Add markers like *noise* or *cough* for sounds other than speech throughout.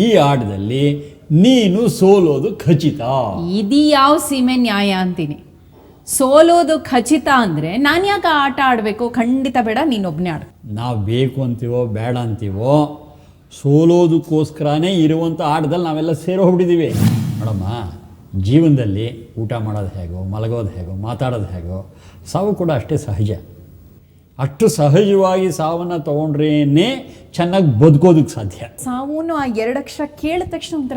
ಈ ಆಟದಲ್ಲಿ ನೀನು ಸೋಲೋದು ಖಚಿತ. ಇದು ಯಾವ ಸೀಮೆ ನ್ಯಾಯ ಅಂತೀನಿ. ಸೋಲೋದು ಖಚಿತ ಅಂದರೆ ನಾನು ಯಾಕೆ ಆಟ ಆಡಬೇಕು? ಖಂಡಿತ ಬೇಡ ನೀನೊಬ್ಬನೇ ಆಡು. ನಾವು ಬೇಕು ಅಂತೀವೋ ಬೇಡ ಅಂತೀವೋ ಸೋಲೋದಕ್ಕೋಸ್ಕರನೇ ಇರುವಂಥ ಆಟದಲ್ಲಿ ನಾವೆಲ್ಲ ಸೇರೋ ಹೋಗ್ಬಿಟ್ಟಿದ್ದೀವಿ ನೋಡಮ್ಮ ಜೀವನದಲ್ಲಿ ಊಟ ಮಾಡೋದು ಹೇಗೋ ಮಲಗೋದು ಹೇಗೋ ಮಾತಾಡೋದು ಹೇಗೋ ಸಾವು ಕೂಡ ಅಷ್ಟೇ ಸಹಜ. ಅಷ್ಟು ಸಹಜವಾಗಿ ಸಾವನ್ನ ತಗೊಂಡ್ರೇನೆ ಚೆನ್ನಾಗಿ ಬದುಕೋದಕ್ಕೆ ಸಾಧ್ಯ. ಸಾವೂನು ಆ ಎರಡಕ್ಷರ ಅಕ್ಷರ ಕೇಳಿದ ತಕ್ಷಣ ಒಂಥರ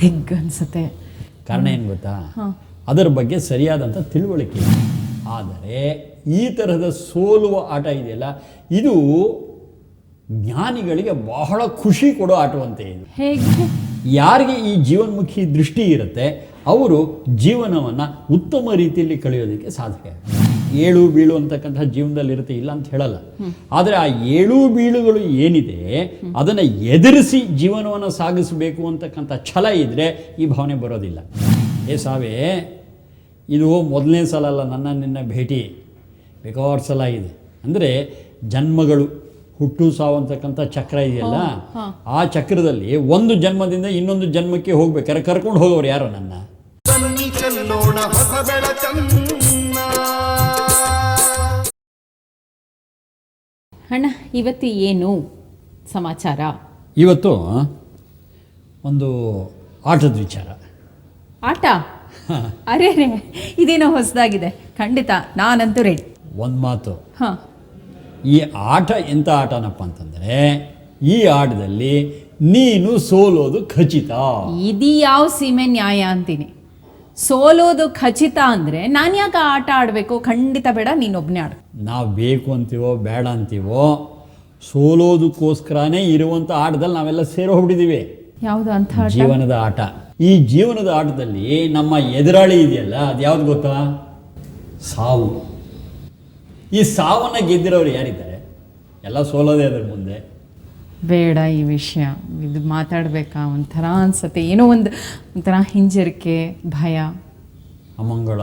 ದಿಗ್ ಅನ್ಸುತ್ತೆ. ಕಾರಣ ಏನು ಗೊತ್ತಾ? ಅದರ ಬಗ್ಗೆ ಸರಿಯಾದಂಥ ತಿಳುವಳಿಕೆ ಆದರೆ ಈ ತರಹದ ಸೋಲುವ ಆಟ ಇದೆಯಲ್ಲ ಇದು ಜ್ಞಾನಿಗಳಿಗೆ ಬಹಳ ಖುಷಿ ಕೊಡೋ ಆಟವಂತೆ ಇದು. ಹೇಗೆ? ಯಾರಿಗೆ ಈ ಜೀವನ್ಮುಖಿ ದೃಷ್ಟಿ ಇರುತ್ತೆ ಅವರು ಜೀವನವನ್ನು ಉತ್ತಮ ರೀತಿಯಲ್ಲಿ ಕಳೆಯೋದಕ್ಕೆ ಸಾಧ್ಯ. ಏಳು ಬೀಳು ಅಂತಕ್ಕಂಥ ಜೀವನದಲ್ಲಿ ಇರುತ್ತೆ ಇಲ್ಲ ಅಂತ ಹೇಳಲ್ಲ. ಆದರೆ ಆ ಏಳು ಬೀಳುಗಳು ಏನಿದೆ ಅದನ್ನು ಎದುರಿಸಿ ಜೀವನವನ್ನು ಸಾಗಿಸಬೇಕು ಅಂತಕ್ಕಂಥ ಛಲ ಇದ್ದರೆ ಈ ಭಾವನೆ ಬರೋದಿಲ್ಲ. ಏ ಸಾವೇ ಇದು ಮೊದಲನೇ ಸಲ ಅಲ್ಲ ನನ್ನ ನಿನ್ನ ಭೇಟಿ. ಬೇಕಾದ ಸಲ ಇದೆ. ಅಂದರೆ ಜನ್ಮಗಳು ಹುಟ್ಟು ಸಾವು ಅಂತಕ್ಕಂಥ ಚಕ್ರ ಇದೆಯಲ್ಲ? ಆ ಚಕ್ರದಲ್ಲಿ ಒಂದು ಜನ್ಮದಿಂದ ಇನ್ನೊಂದು ಜನ್ಮಕ್ಕೆ ಹೋಗ್ಬೇಕಾರೆ ಕರ್ಕೊಂಡು ಹೋಗೋರು ಯಾರು ನನ್ನ? ಇವತ್ತು ಏನು ಸಮಾಚಾರ? ಇವತ್ತು ಒಂದು ಆಟದ ವಿಚಾರ. ಆಟ? ಅರೆ ರೇ ಇದೇನೋ ಹೊಸದಾಗಿದೆ. ಖಂಡಿತ ನಾನಂತೂ ರೆಡಿ ಒಂದು ಮಾತು. ಹಾಂ. ಈ ಆಟ ಎಂಥ ಆಟನಪ್ಪ ಅಂತಂದರೆ ಈ ಆಟದಲ್ಲಿ ನೀನು ಸೋಲೋದು ಖಚಿತ. ಇದು ಯಾವ ಸೀಮೆ ನ್ಯಾಯ ಅಂತೀನಿ. ಸೋಲೋದು ಖಚಿತ ಅಂದರೆ ನಾನು ಯಾಕೆ ಆಟ ಆಡಬೇಕು? ಖಂಡಿತ ಬೇಡ ನೀನೊಬ್ಬನೇ ಆಡು. ನಾವು ಬೇಕು ಅಂತೀವೋ ಬೇಡ ಅಂತೀವೋ ಸೋಲೋದಕ್ಕೋಸ್ಕರನೇ ಇರುವಂಥ ಆಟದಲ್ಲಿ ನಾವೆಲ್ಲ ಸೇರಿ ಹೋಗ್ಬಿಟ್ಟಿದ್ದೀವಿ ಯಾವುದು ಅಂತ ಜೀವನದ ಆಟ. ಈ ಜೀವನದ ಆಟದಲ್ಲಿ ನಮ್ಮ ಎದುರಾಳಿ ಇದೆಯಲ್ಲ ಅದು ಯಾವ್ದು ಗೊತ್ತಾ? ಸಾವು. ಈ ಸಾವನ್ನ ಗೆದ್ದಿರೋರು ಯಾರಿದ್ದಾರೆ? ಎಲ್ಲ ಸೋಲೋದೇ ಅದ್ರ ಮುಂದೆ. ಬೇಡ ಈ ವಿಷಯ. ಇದು ಮಾತಾಡಬೇಕಾ? ಒಂಥರ ಅನ್ಸತ್ತೆ. ಏನೋ ಒಂದು ಒಂಥರ ಹಿಂಜರಿಕೆ ಭಯ. ಅಮಂಗಳ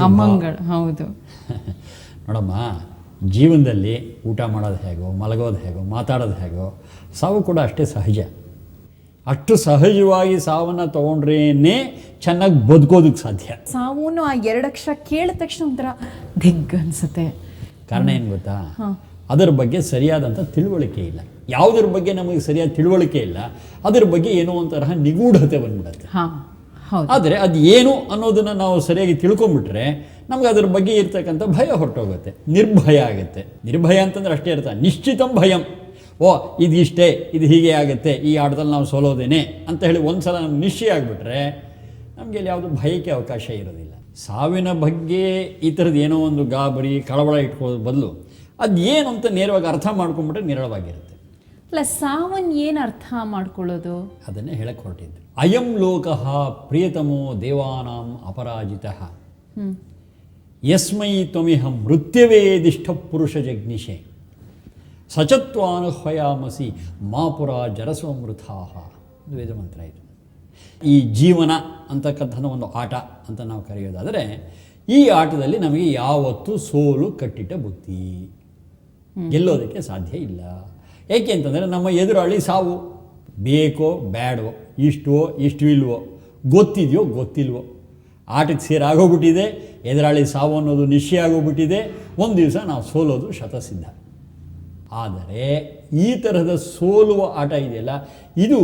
ಅಮಂಗಳ ಹೌದು. *laughs* ನೋಡಮ್ಮ ಜೀವನದಲ್ಲಿ ಊಟ ಮಾಡೋದು ಹೇಗೋ ಮಲಗೋದು ಹೇಗೋ ಮಾತಾಡೋದು ಹೇಗೋ ಸಾವು ಕೂಡ ಅಷ್ಟೇ ಸಹಜ. ಅಷ್ಟು ಸಹಜವಾಗಿ ಸಾವನ್ನು ತೊಗೊಂಡ್ರೇನೆ ಚೆನ್ನಾಗಿ ಬದುಕೋದಕ್ಕೆ ಸಾಧ್ಯ. ಸಾವೂನು ಆ ಎರಡು ಅಕ್ಷರ ಕೇಳಿದ ತಕ್ಷಣ ಒಂಥರ ದಿಗ್ ಅನಿಸುತ್ತೆ. ಕಾರಣ ಏನು ಗೊತ್ತಾ? ಅದರ ಬಗ್ಗೆ ಸರಿಯಾದಂಥ ತಿಳುವಳಿಕೆ ಇಲ್ಲ. ಯಾವುದ್ರ ಬಗ್ಗೆ ನಮಗೆ ಸರಿಯಾದ ತಿಳುವಳಿಕೆ ಇಲ್ಲ ಅದರ ಬಗ್ಗೆ ಏನೋ ಒಂಥರ ನಿಗೂಢತೆ ಬಂದ್ಬಿಡುತ್ತೆ. ಆದರೆ ಅದು ಏನು ಅನ್ನೋದನ್ನು ನಾವು ಸರಿಯಾಗಿ ತಿಳ್ಕೊಂಬಿಟ್ರೆ ನಮ್ಗೆ ಅದ್ರ ಬಗ್ಗೆ ಇರ್ತಕ್ಕಂಥ ಭಯ ಹೊರಟೋಗುತ್ತೆ. ನಿರ್ಭಯ ಆಗುತ್ತೆ. ನಿರ್ಭಯ ಅಂತಂದ್ರೆ ಅಷ್ಟೇ ಇರ್ತ ನಿಶ್ಚಿತಂ ಭಯಂ. ಓ ಇದು ಇಷ್ಟೇ ಇದು ಹೀಗೆ ಆಗುತ್ತೆ ಈ ಆಟದಲ್ಲಿ ನಾವು ಸೋಲೋದೇನೆ ಅಂತ ಹೇಳಿ ಒಂದ್ಸಲ ನಮ್ಗೆ ನಿಶ್ಚಯ ಆಗಿಬಿಟ್ರೆ ನಮಗೆ ಇಲ್ಲಿ ಯಾವುದು ಭಯಕ್ಕೆ ಅವಕಾಶ ಇರೋದಿಲ್ಲ. ಸಾವಿನ ಬಗ್ಗೆ ಈ ಥರದ್ದು ಏನೋ ಒಂದು ಗಾಬರಿ ಕಳವಳ ಇಟ್ಕೊಳ್ಳೋದು ಬದಲು ಅದು ಏನು ಅಂತ ನೇರವಾಗಿ ಅರ್ಥ ಮಾಡ್ಕೊಂಬಿಟ್ರೆ ನಿರಳವಾಗಿರುತ್ತೆ. ಅಲ್ಲ ಸಾವನ್ ಏನು ಅರ್ಥ ಮಾಡ್ಕೊಳ್ಳೋದು? ಅದನ್ನೇ ಹೇಳಕ್ಕೆ ಹೊರಟಿದ್ದು. ಅಯಂ ಲೋಕಃ ಪ್ರಿಯತಮೋ ದೇವಾನಾಂ ಅಪರಾಜಿತ. ಯಸ್ಮೈ ತ್ವಮಿಹ ಮೃತ್ಯವೇದಿಷ್ಠ ಪುರುಷ ಜಗ್ನಿಷೆ. ಸಚತ್ವಾನುಹ್ವಯಾಮಸಿ ಮಾಪುರ ಜರಸೋಮೃಥಾ ವೇದ ಮಂತ್ರ ಇದು. ಈ ಜೀವನ ಅಂತಕ್ಕಂಥದ್ದು ಒಂದು ಆಟ ಅಂತ ನಾವು ಕರೆಯೋದಾದರೆ, ಈ ಆಟದಲ್ಲಿ ನಮಗೆ ಯಾವತ್ತೂ ಸೋಲು, ಕಟ್ಟಿಟ್ಟ ಬುತ್ತಿ ಗೆಲ್ಲೋದಕ್ಕೆ ಸಾಧ್ಯ ಇಲ್ಲ. ಏಕೆ ಅಂತಂದರೆ ನಮ್ಮ ಎದುರಾಳಿ ಸಾವು. ಬೇಕೋ ಬ್ಯಾಡೋ ಇಷ್ಟೋ ಇಷ್ಟು ಇಲ್ವೋ ಗೊತ್ತಿದೆಯೋ ಗೊತ್ತಿಲ್ವೋ. ಆಟಕ್ಕೆ ಸೇರಾಗೋಗ್ಬಿಟ್ಟಿದೆ ಎದುರಾಳಿ ಸಾವು ಅನ್ನೋದು ನಿಶ್ಚಯ ಆಗೋಗ್ಬಿಟ್ಟಿದೆ ಒಂದು ದಿವಸ ನಾವು ಸೋಲೋದು ಶತಸಿದ್ಧ. ಆದರೆ ಈ ತರಹದ ಸೋಲುವ ಆಟ ಇದೆಯಲ್ಲ ಇದು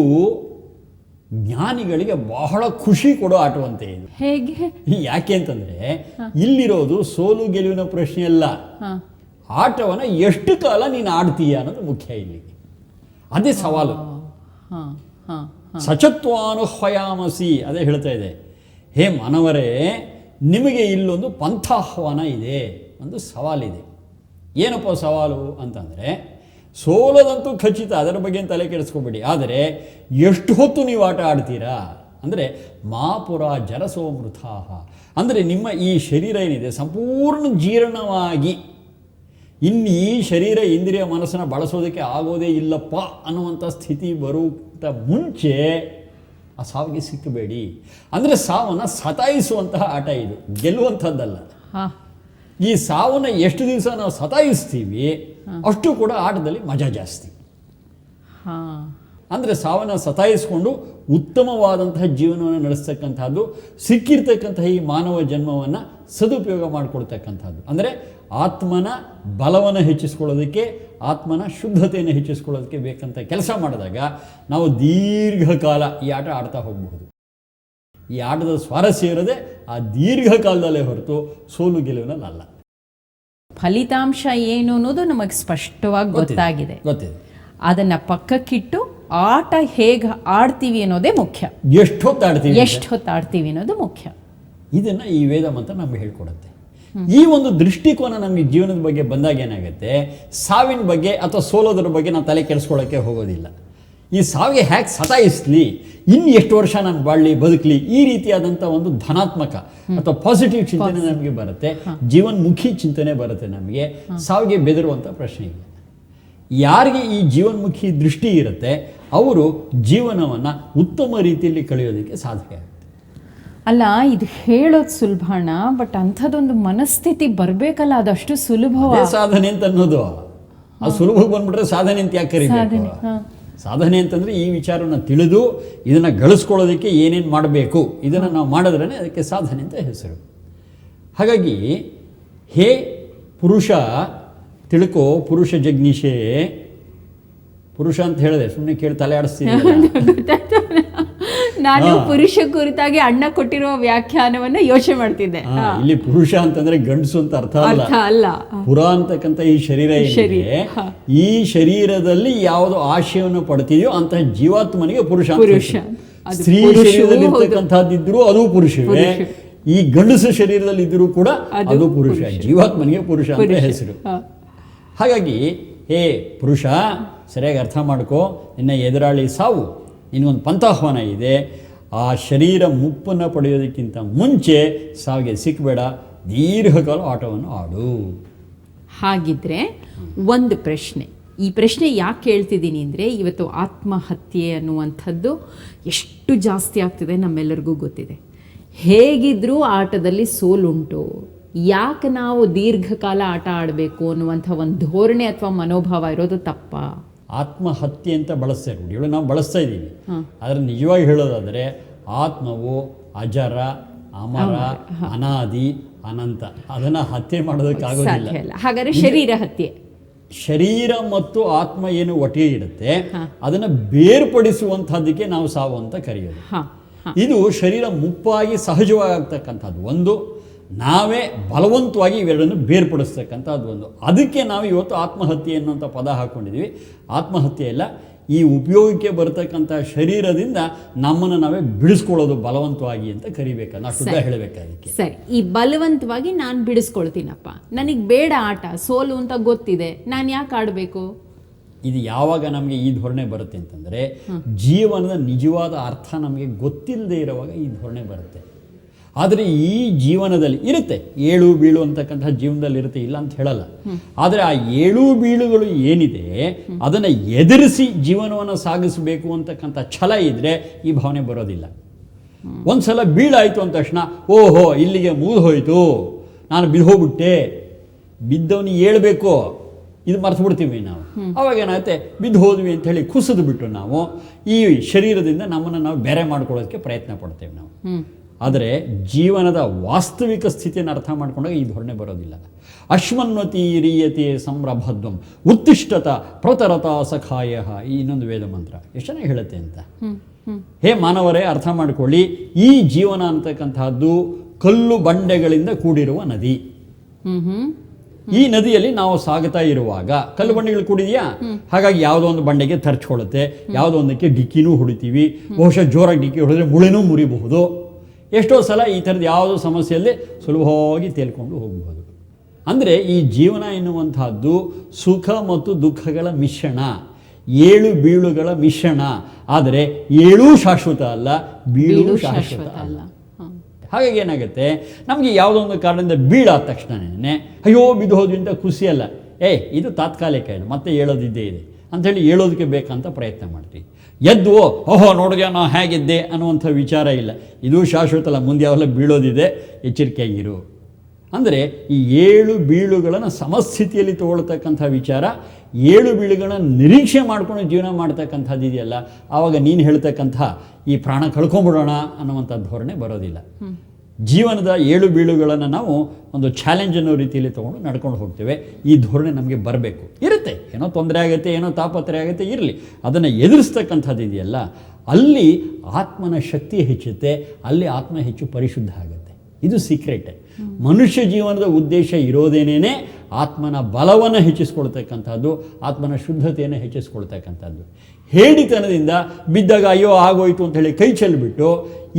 ಜ್ಞಾನಿಗಳಿಗೆ ಬಹಳ ಖುಷಿ ಕೊಡೋ ಆಟವಂತೆ ಇದು. ಹೇಗೆ? ಯಾಕೆ ಅಂತಂದರೆ ಇಲ್ಲಿರೋದು ಸೋಲು ಗೆಲುವಿನ ಪ್ರಶ್ನೆ ಅಲ್ಲ. ಆಟವನ್ನು ಎಷ್ಟು ಕಾಲ ನೀನು ಆಡ್ತೀಯ ಅನ್ನೋದು ಮುಖ್ಯ ಇಲ್ಲಿ ಅದೇ ಸವಾಲು. ಸಚತ್ವಾನುಹ್ವಯಾಮಸಿ ಅದೇ ಹೇಳ್ತಾ ಇದೆ. ಹೇ ಮಾನವರೇ, ನಿಮಗೆ ಇಲ್ಲೊಂದು ಪಂಥಾಹ್ವಾನ ಇದೆ. ಒಂದು ಸವಾಲಿದೆ ಏನಪ್ಪ ಸವಾಲು ಅಂತಂದರೆ, ಸೋಲದಂತೂ ಖಚಿತ, ಅದರ ಬಗ್ಗೆ ತಲೆ ಕೆಡಿಸ್ಕೊಬೇಡಿ. ಆದರೆ, ಎಷ್ಟು ಹೊತ್ತು ನೀವು ಆಟ ಆಡ್ತೀರಾ? ಅಂದರೆ, ಮಾಪುರ ಜರಸೋಮೃಥಾಹ ಅಂದರೆ ನಿಮ್ಮ ಈ ಶರೀರ ಏನಿದೆ, ಸಂಪೂರ್ಣ ಜೀರ್ಣವಾಗಿ ಇನ್ನು ಈ ಶರೀರ ಇಂದ್ರಿಯ ಮನಸ್ಸನ್ನು ಬಳಸೋದಕ್ಕೆ ಆಗೋದೇ ಇಲ್ಲಪ್ಪ ಅನ್ನುವಂಥ ಸ್ಥಿತಿ ಬರುವಂಥ ಮುಂಚೆ ಆ ಸಾವಿಗೆ ಸಿಕ್ಕಬೇಡಿ. ಅಂದರೆ ಸಾವನ್ನು ಸತಾಯಿಸುವಂತಹ ಆಟ ಇದು. ಗೆಲ್ಲುವಂಥದ್ದಲ್ಲ. ಈ ಸಾವನ್ನು ಎಷ್ಟು ದಿವಸ ನಾವು ಸತಾಯಿಸ್ತೀವಿ ಅಷ್ಟು ಕೂಡ ಆಟದಲ್ಲಿ ಮಜಾ ಜಾಸ್ತಿ. ಹಾಂ. ಅಂದರೆ ಸಾವನ್ನು ಸತಾಯಿಸ್ಕೊಂಡು ಉತ್ತಮವಾದಂತಹ ಜೀವನವನ್ನು ನಡೆಸ್ತಕ್ಕಂಥದ್ದು ಸಿಕ್ಕಿರ್ತಕ್ಕಂತಹ ಈ ಮಾನವ ಜನ್ಮವನ್ನು ಸದುಪಯೋಗ ಮಾಡಿಕೊಡ್ತಕ್ಕಂಥದ್ದು. ಅಂದರೆ ಆತ್ಮನ ಬಲವನ್ನು ಹೆಚ್ಚಿಸ್ಕೊಳ್ಳೋದಕ್ಕೆ ಆತ್ಮನ ಶುದ್ಧತೆಯನ್ನು ಹೆಚ್ಚಿಸ್ಕೊಳ್ಳೋದಕ್ಕೆ ಬೇಕಂತ ಕೆಲಸ ಮಾಡಿದಾಗ ನಾವು ದೀರ್ಘಕಾಲ ಈ ಆಟ ಆಡ್ತಾ ಹೋಗಬಹುದು. ಈ ಆಟದ ಸ್ವಾರಸ್ಯ ಇರೋದೇ ಆ ದೀರ್ಘಕಾಲದಲ್ಲೇ ಹೊರತು ಸೋಲು ಗೆಲುವಿನಲ್ಲಿ ಅಲ್ಲ. ಫಲಿತಾಂಶ ಏನು ಅನ್ನೋದು ನಮಗೆ ಸ್ಪಷ್ಟವಾಗಿ ಗೊತ್ತಾಗಿದೆ. ಗೊತ್ತಿದೆ. ಅದನ್ನ ಪಕ್ಕಕ್ಕಿಟ್ಟು ಆಟ ಹೇಗೆ ಆಡ್ತೀವಿ ಅನ್ನೋದೇ ಮುಖ್ಯ. ಎಷ್ಟು ಹೊತ್ತು ಆಡ್ತೀವಿ ಎಷ್ಟು ಹೊತ್ತು ಆಡ್ತೀವಿ ಅನ್ನೋದು ಮುಖ್ಯ. ಇದನ್ನು ಈ ವೇದ ಮಂತ್ರ ನಮ್ಗೆ ಹೇಳ್ಕೊಡುತ್ತೆ. ಈ ಒಂದು ದೃಷ್ಟಿಕೋನ ನಮಗೆ ಜೀವನದ ಬಗ್ಗೆ ಬಂದಾಗ ಏನಾಗುತ್ತೆ? ಸಾವಿನ ಬಗ್ಗೆ ಅಥವಾ ಸೋಲೋದ್ರ ಬಗ್ಗೆ ನಾವು ತಲೆ ಕೆಡಿಸ್ಕೊಳ್ಳೋಕ್ಕೆ ಹೋಗೋದಿಲ್ಲ. ಈ ಸಾವಿಗೆ ಹ್ಯಾಕ್ ಸತಾಯಿಸ್ಲಿ ಇನ್ನು ಎಷ್ಟು ವರ್ಷ ನಾನು ಬಾಳಲಿ ಬದುಕಲಿ ಈ ರೀತಿಯಾದಂಥ ಒಂದು ಧನಾತ್ಮಕ ಅಥವಾ ಪಾಸಿಟಿವ್ ಚಿಂತನೆ ನಮಗೆ ಬರುತ್ತೆ. ಜೀವನ್ಮುಖಿ ಚಿಂತನೆ ಬರುತ್ತೆ ನಮಗೆ. ಸಾವಿಗೆ ಬೆದರುವಂಥ ಪ್ರಶ್ನೆ ಇಲ್ಲ. ಯಾರಿಗೆ ಈ ಜೀವನ್ಮುಖಿ ದೃಷ್ಟಿ ಇರುತ್ತೆ? ಅವರು ಜೀವನವನ್ನು ಉತ್ತಮ ರೀತಿಯಲ್ಲಿ ಕಳೆಯೋದಕ್ಕೆ ಸಾಧ್ಯ ಆಗುತ್ತೆ. ಅಲ್ಲ ಇದು ಹೇಳೋದು ಅಣ್ಣ ಬಟ್ ಅಂಥದ್ದೊಂದು ಮನಸ್ಥಿತಿ ಬರಬೇಕಲ್ಲ ಅದಷ್ಟು ಸುಲಭ ಸಾಧನೆ ಅಂತ ಅನ್ನೋದು. ಆ ಸುಲಭ ಬಂದ್ಬಿಟ್ರೆ ಸಾಧನೆ ಅಂತ ಯಾಕೆ ಕರಿಬೇಕು? ಸಾಧನೆ ಅಂತಂದ್ರೆ ಈ ವಿಚಾರವನ್ನು ತಿಳಿದು ಇದನ್ನ ಗಳಿಸ್ಕೊಳ್ಳೋದಕ್ಕೆ ಏನೇನು ಮಾಡಬೇಕು? ಇದನ್ನು ನಾವು ಮಾಡಿದ್ರೇ ಅದಕ್ಕೆ ಸಾಧನೆ ಅಂತ ಹೆಸರು. ಹಾಗಾಗಿ ಹೇ ಪುರುಷ ತಿಳ್ಕೋ ಪುರುಷ ಜಗ್ನಿಷೇ ಪುರುಷ ಅಂತ ಹೇಳಿದೆ ಸುಮ್ಮನೆ ಕೇಳಿ ತಲೆ ಆಡಿಸ್ತೀನಿ ನಾನು ಪುರುಷ ಕುರಿತಾಗಿ ಅಣ್ಣ ಕೊಟ್ಟಿರುವ ವ್ಯಾಖ್ಯಾನವನ್ನ ಯೋಚನೆ ಮಾಡ್ತಿದ್ದೆ. ಇಲ್ಲಿ ಪುರುಷ ಅಂತಂದ್ರೆ ಗಂಡಸು ಅಂತ ಅರ್ಥ ಅಲ್ಲ. ಪುರ ಅಂತಕ್ಕಂಥ ಈ ಶರೀರ ಈ ಶರೀರದಲ್ಲಿ ಯಾವುದು ಆಶಯವನ್ನು ಪಡ್ತಿದೆಯೋ ಅಂತ ಜೀವಾತ್ಮನಿಗೆ ಪುರುಷ ಅಂತ ಪುರುಷ. ಸ್ತ್ರೀ ಶರೀರದಲ್ಲಿ. ಇರ್ತಕ್ಕಂಥದ್ದಿದ್ರು ಅದು ಪುರುಷವೇ ಈ ಗಂಡಸು ಶರೀರದಲ್ಲಿ ಇದ್ದರೂ ಕೂಡ ಅದು ಅದು ಪುರುಷ. ಜೀವಾತ್ಮನಿಗೆ ಪುರುಷ ಅಂತ ಹೆಸರು. ಹಾಗಾಗಿ ಹೇ ಪುರುಷ ಸರಿಯಾಗಿ ಅರ್ಥ ಮಾಡ್ಕೋ. ನಿನ್ನ ಎದುರಾಳಿ ಸಾವು ನಿನಗೊಂದು ಪಂಥಾಹ್ವಾನ ಇದೆ. ಆ ಶರೀರ ಮುಪ್ಪನ್ನು ಪಡೆಯೋದಕ್ಕಿಂತ ಮುಂಚೆ ಸಾವಿಗೆ ಸಿಕ್ಕಬೇಡ ದೀರ್ಘಕಾಲ ಆಟವನ್ನು ಆಡು. ಹಾಗಿದ್ರೆ ಒಂದು ಪ್ರಶ್ನೆ. ಈ ಪ್ರಶ್ನೆ ಯಾಕೆ ಹೇಳ್ತಿದ್ದೀನಿ ಅಂದರೆ ಇವತ್ತು ಆತ್ಮಹತ್ಯೆ ಅನ್ನುವಂಥದ್ದು ಎಷ್ಟು ಜಾಸ್ತಿ ಆಗ್ತಿದೆ ನಮ್ಮೆಲ್ಲರಿಗೂ ಗೊತ್ತಿದೆ. ಹೇಗಿದ್ರೂ ಆಟದಲ್ಲಿ ಸೋಲುಂಟು. ಯಾಕೆ ನಾವು ದೀರ್ಘಕಾಲ ಆಟ ಆಡಬೇಕು ಅನ್ನುವಂಥ ಒಂದು ಧೋರಣೆ ಅಥವಾ ಮನೋಭಾವ ಇರೋದು ತಪ್ಪ? ಆತ್ಮಹತ್ಯೆ ಅಂತ ಬಳಸ್ತಾ ಇವಳು ನಾವು ಬಳಸ್ತಾ ಇದ್ದೀವಿ. ಆದರೆ ನಿಜವಾಗಿ ಹೇಳೋದಾದರೆ ಆತ್ಮವು ಅಜರ ಅಮರ ಅನಾದಿ ಅನಂತ. ಅದನ್ನು ಹತ್ಯೆ ಮಾಡೋದಕ್ಕಾಗೋದಿಲ್ಲ ಹಾಗಾದ್ರೆ ಶರೀರ ಹತ್ಯೆ. ಶರೀರ ಮತ್ತು ಆತ್ಮ ಏನು ಒಟ್ಟಿಗೆ ಇರುತ್ತೆ ಅದನ್ನು ಬೇರ್ಪಡಿಸುವಂಥದ್ದಕ್ಕೆ ನಾವು ಸಾವು ಅಂತ ಕರೆಯೋದು. ಇದು ಶರೀರ ಮುಪ್ಪಾಗಿ ಸಹಜವಾಗಿ ಆಗ್ತಕ್ಕಂಥದ್ದು ಒಂದು ನಾವೇ ಬಲವಂತವಾಗಿ ಇವೆರಡನ್ನು ಬೇರ್ಪಡಿಸ್ತಕ್ಕಂಥದ್ದು ಒಂದು. ಅದಕ್ಕೆ ನಾವು ಇವತ್ತು ಆತ್ಮಹತ್ಯೆ ಅನ್ನುವಂಥ ಪದ ಹಾಕ್ಕೊಂಡಿದ್ದೀವಿ ಆತ್ಮಹತ್ಯೆ ಅಲ್ಲ ಈ ಉಪಯೋಗಕ್ಕೆ ಬರತಕ್ಕಂಥ ಶರೀರದಿಂದ ನಮ್ಮನ್ನು ನಾವೇ ಬಿಡಿಸ್ಕೊಳ್ಳೋದು ಬಲವಂತವಾಗಿ ಅಂತ ಕರಿಬೇಕು? ನಾವು ಶುದ್ಧ ಹೇಳಬೇಕು ಅದಕ್ಕೆ ಸರಿ. ಈ ಬಲವಂತವಾಗಿ ನಾನು ಬಿಡಿಸ್ಕೊಳ್ತೀನಪ್ಪ. ನನಗೆ ಬೇಡ ಆಟ ಸೋಲು ಅಂತ ಗೊತ್ತಿದೆ. ನಾನು ಯಾಕೆ ಆಡಬೇಕು? ಇದು ಯಾವಾಗ ನಮಗೆ ಈ ಧೋರಣೆ ಬರುತ್ತೆ ಅಂತಂದರೆ ಜೀವನದ ನಿಜವಾದ ಅರ್ಥ ನಮಗೆ ಗೊತ್ತಿಲ್ಲದೆ ಇರುವಾಗ ಈ ಧೋರಣೆ ಬರುತ್ತೆ. ಆದರೆ ಈ ಜೀವನದಲ್ಲಿ ಇರುತ್ತೆ. ಏಳು ಬೀಳು ಅಂತಕ್ಕಂಥ ಜೀವನದಲ್ಲಿ ಇರುತ್ತೆ ಇಲ್ಲ ಅಂತ ಹೇಳಲ್ಲ. ಆದರೆ ಆ ಏಳು ಬೀಳುಗಳು ಏನಿದೆ ಅದನ್ನು ಎದುರಿಸಿ ಜೀವನವನ್ನು ಸಾಗಿಸಬೇಕು ಅಂತಕ್ಕಂಥ ಛಲ ಇದ್ದರೆ ಈ ಭಾವನೆ ಬರೋದಿಲ್ಲ. ಒಂದ್ಸಲ ಬೀಳಾಯಿತು ಅಂದ ತಕ್ಷಣ ಓಹೋ ಇಲ್ಲಿಗೆ ಮುಗಿದು ಹೋಯಿತು. ನಾನು ಬಿದ್ದೋಗ್ಬಿಟ್ಟೆ ಬಿದ್ದವನಿಗೆ ಹೇಳ್ಬೇಕು. ಇದು ಮರ್ತು ಬಿಡ್ತೀವಿ ನಾವು. ಅವಾಗ ಏನಾಗುತ್ತೆ ಬಿದ್ದು ಹೋದ್ವಿ ಅಂತ ಹೇಳಿ ಕುಸಿದು ಬಿಟ್ಟು ನಾವು ಈ ಶರೀರದಿಂದ ನಮ್ಮನ್ನು ನಾವು ಬೇರೆ ಮಾಡ್ಕೊಳ್ಳೋದಕ್ಕೆ ಪ್ರಯತ್ನ ಪಡ್ತೇವೆ ನಾವು. ಆದರೆ ಜೀವನದ ವಾಸ್ತವಿಕ ಸ್ಥಿತಿಯನ್ನು ಅರ್ಥ ಮಾಡಿಕೊಂಡಾಗ ಈ ಧೋರಣೆ ಬರೋದಿಲ್ಲ. ಅಶ್ವನ್ವತಿ ರೀಯತೆ ಸಂರಭದ್ವಂ ಉತ್ತಿಷ್ಟತ ಪ್ರತರತ ಸಖಾಯ ಈ ಇನ್ನೊಂದು ವೇದ ಮಂತ್ರ. ಎಷ್ಟು ಚೆನ್ನಾಗಿ ಹೇಳುತ್ತೆ ಅಂತ. ಹೇ ಮಾನವರೇ ಅರ್ಥ ಮಾಡಿಕೊಳ್ಳಿ ಈ ಜೀವನ ಅಂತಕ್ಕಂತಹದ್ದು ಕಲ್ಲು ಬಂಡೆಗಳಿಂದ ಕೂಡಿರುವ ನದಿ. ಈ ನದಿಯಲ್ಲಿ ನಾವು ಸಾಗುತ್ತಾ ಇರುವಾಗ ಕಲ್ಲು ಬಂಡೆಗಳು ಕೂಡಿದೆಯಾ? ಹಾಗಾಗಿ ಯಾವುದೋ ಒಂದು ಬಂಡೆಗೆ ತರ್ಚ್ಕೊಳ್ಳುತ್ತೆ ಯಾವುದೋ ಒಂದಕ್ಕೆ ಡಿಕ್ಕಿನೂ ಹೊಡಿತೀವಿ ಬಹುಶಃ ಜೋರಾಗಿ ಡಿಕ್ಕಿ ಹೊಡೆದ್ರೆ ಮುಳೆನೂ ಮುರಿಬಹುದು. ಎಷ್ಟೋ ಸಲ ಈ ಥರದ ಯಾವುದೋ ಸಮಸ್ಯೆಯಲ್ಲಿ ಸುಲಭವಾಗಿ ತೇಲ್ಕೊಂಡು ಹೋಗ್ಬೋದು. ಅಂದರೆ ಈ ಜೀವನ ಎನ್ನುವಂತಹದ್ದು ಸುಖ ಮತ್ತು ದುಃಖಗಳ ಮಿಶ್ರಣ ಏಳು ಬೀಳುಗಳ ಮಿಶ್ರಣ. ಆದರೆ ಏಳೂ ಶಾಶ್ವತ ಅಲ್ಲ ಬೀಳು ಶಾಶ್ವತ ಅಲ್ಲ. ಹಾಗಾಗಿ ಏನಾಗುತ್ತೆ? ನಮಗೆ ಯಾವುದೋ ಒಂದು ಕಾರಣದಿಂದ ಬೀಳಾದ ತಕ್ಷಣನೇ ಅಯ್ಯೋ ಬಿದ್ದು ಹೋದ್ವಿ ಅಂತ ಖುಷಿ ಅಲ್ಲ. ಏ ಇದು ತಾತ್ಕಾಲಿಕ ಏನು ಮತ್ತೆ ಹೇಳೋದಿದ್ದೇ ಇದೆ. ಅಂಥೇಳಿ ಹೇಳೋದಕ್ಕೆ ಬೇಕಂತ ಪ್ರಯತ್ನ ಮಾಡ್ತೀವಿ. ಎದ್ದು, ಓಹೋ ನೋಡಿದೆ ನಾ ಹೇಗಿದ್ದೆ ಅನ್ನುವಂಥ ವಿಚಾರ ಇಲ್ಲ. ಇದು ಶಾಶ್ವತ ಅಲ್ಲ ಮುಂದೆ ಯಾವೆಲ್ಲ ಬೀಳೋದಿದೆ. ಎಚ್ಚರಿಕೆಯಾಗಿರು ಅಂದರೆ ಈ ಏಳು ಬೀಳುಗಳನ್ನು ಸಮಸ್ಥಿತಿಯಲ್ಲಿ ತಗೊಳ್ತಕ್ಕಂಥ ವಿಚಾರ, ಏಳು ಬೀಳುಗಳನ್ನು ನಿರೀಕ್ಷೆ ಮಾಡ್ಕೊಂಡು ಜೀವನ ಮಾಡ್ತಕ್ಕಂಥದ್ದು ಇದೆಯಲ್ಲ, ಆವಾಗ ನೀನು ಹೇಳ್ತಕ್ಕಂಥ ಈ ಪ್ರಾಣ ಕಳ್ಕೊಂಬಿಡೋಣ ಅನ್ನುವಂಥ ಧೋರಣೆ ಬರೋದಿಲ್ಲ. ಜೀವನದ ಏಳು ಬೀಳುಗಳನ್ನು ನಾವು ಒಂದು ಚಾಲೆಂಜ್ ಅನ್ನೋ ರೀತಿಯಲ್ಲಿ ತೊಗೊಂಡು ನಡ್ಕೊಂಡು ಹೋಗ್ತೇವೆ. ಈ ಧೋರಣೆ ನಮಗೆ ಬರಬೇಕು. ಇರುತ್ತೆ. ಏನೋ ತೊಂದರೆ ಆಗುತ್ತೆ ಏನೋ ತಾಪತ್ರೆ ಆಗುತ್ತೆ ಇರಲಿ. ಅದನ್ನು ಎದುರಿಸ್ತಕ್ಕಂಥದ್ದು ಇದೆಯಲ್ಲ ಅಲ್ಲಿ ಆತ್ಮನ ಶಕ್ತಿ ಹೆಚ್ಚುತ್ತೆ ಅಲ್ಲಿ ಆತ್ಮ ಹೆಚ್ಚು ಪರಿಶುದ್ಧ ಆಗುತ್ತೆ. ಇದು ಸೀಕ್ರೆಟ್ ಮನುಷ್ಯ ಜೀವನದ ಉದ್ದೇಶ ಇರೋದೇನೇ ಆತ್ಮನ ಬಲವನ್ನು ಹೆಚ್ಚಿಸ್ಕೊಳ್ತಕ್ಕಂಥದ್ದು, ಆತ್ಮನ ಶುದ್ಧತೆಯನ್ನು ಹೆಚ್ಚಿಸ್ಕೊಳ್ತಕ್ಕಂಥದ್ದು. ಹೇಡಿತನದಿಂದ ಬಿದ್ದಾಗ ಅಯ್ಯೋ ಆಗೋಯ್ತು ಅಂತ ಹೇಳಿ ಕೈ ಚೆಲ್ಲಿಬಿಟ್ಟು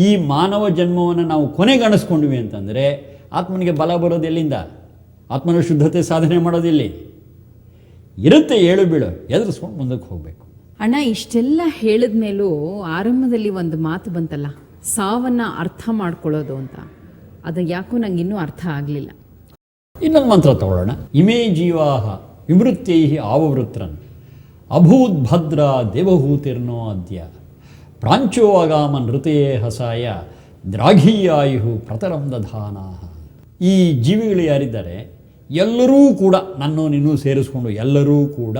ಈ ಮಾನವ ಜನ್ಮವನ್ನು ನಾವು ಕೊನೆಗಾಣಿಸ್ಕೊಂಡ್ವಿ ಅಂತಂದರೆ ಆತ್ಮನಿಗೆ ಬಲ ಬರೋದು ಎಲ್ಲಿಂದ? ಆತ್ಮನ ಶುದ್ಧತೆ ಸಾಧನೆ ಮಾಡೋದಿಲ್ಲಿ ಇರುತ್ತೆ ಏಳು ಬೀಳು, ಎದುರಿಸ್ಕೊಂಡು ಮುಂದಕ್ಕೆ ಹೋಗಬೇಕು. ಅಣ್ಣ, ಇಷ್ಟೆಲ್ಲ ಹೇಳಿದ ಮೇಲೂ ಆರಂಭದಲ್ಲಿ ಒಂದು ಮಾತು ಬಂತಲ್ಲ, ಸಾವನ್ನು ಅರ್ಥ ಮಾಡ್ಕೊಳ್ಳೋದು ಅಂತ. ಅದು ಯಾಕೋ ನಂಗೆ ಇನ್ನೂ ಅರ್ಥ ಆಗಲಿಲ್ಲ. ಇನ್ನೊಂದು ಮಂತ್ರ ತಗೊಳ್ಳೋಣ. ಇಮೇ ಜೀವಾಹ ವಿಮೃತ್ಯೈ ಆವವೃತ್ರನ್ ಅಭೂತ್ ಭದ್ರ ದೇವಹೂತಿರ್ನೋ ಅದ್ಯ. ಪ್ರಾಂಚೋವಾಗಾಮ ನೃತೆಯೇ ಹಸಾಯ ದ್ರಾಘೀಯಾಯು ಪ್ರತರಂ ದಧಾನ ಈ ಜೀವಿಗಳು ಯಾರಿದ್ದಾರೆ? ಎಲ್ಲರೂ ಕೂಡ ನನ್ನೋ ನಿನ್ನೂ ಸೇರಿಸ್ಕೊಂಡು ಎಲ್ಲರೂ ಕೂಡ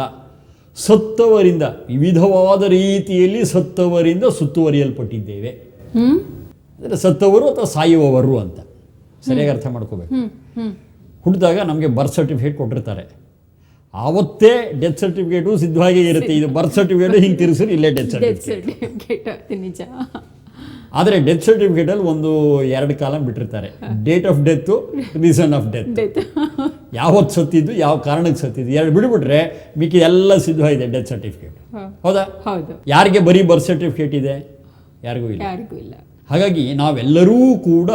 ಸತ್ತವರಿಂದ ವಿವಿಧವಾದ ರೀತಿಯಲ್ಲಿ ಸತ್ತವರಿಂದ ಸುತ್ತುವರಿಯಲ್ಪಟ್ಟಿದ್ದೇವೆ. ಅಂದರೆ ಸತ್ತವರು ಅಥವಾ ಸಾಯುವವರು ಅಂತ. ಸರಿಯಾಗಿ ಅರ್ಥ ಮಾಡ್ಕೋಬೇಕು. ಹುಟ್ಟಿದಾಗ ನಮಗೆ ಬರ್ತ್ ಸರ್ಟಿಫಿಕೇಟ್ ಕೊಟ್ಟಿರ್ತಾರೆ. ಆವತ್ತೇ ಡೆತ್ ಸರ್ಟಿಫಿಕೇಟು ಸಿದ್ಧವಾಗಿ ಇರುತ್ತೆ. ಇದು ಬರ್ತ್ ಸರ್ಟಿಫಿಕೇಟು ಹಿಂಗೆ ತಿರ್ಸಿದ್ರೆ ಇಲ್ಲೇ ಡೆತ್ ಸರ್ಟಿಫಿಕೇಟ್ ನಿಜ. ಆದರೆ ಡೆತ್ ಸರ್ಟಿಫಿಕೇಟಲ್ಲಿ ಒಂದು ಎರಡು ಕಾಲಂ ಬಿಟ್ಟಿರ್ತಾರೆ. Date of death reason of death death ಯಾವತ್ತು ಸತ್ತಿದ್ದು ಯಾವ ಕಾರಣಕ್ಕೆ ಸತ್ತಿದ್ದು ಎರಡು ಬಿಡ್ಬಿಟ್ರೆ ಮಿಕ್ಕಿ ಎಲ್ಲ ಸಿದ್ಧವಾಗಿದೆ ಡೆತ್ ಸರ್ಟಿಫಿಕೇಟ್ ಹೌದಾ? ಹೌದು. ಯಾರಿಗೆ ಬರೀ ಬರ್ತ್ ಸರ್ಟಿಫಿಕೇಟ್ ಇದೆ? ಯಾರಿಗೂ ಇಲ್ಲ. ಯಾರಿಗೂ ಇಲ್ಲ. ಹಾಗಾಗಿ ನಾವೆಲ್ಲರೂ ಕೂಡ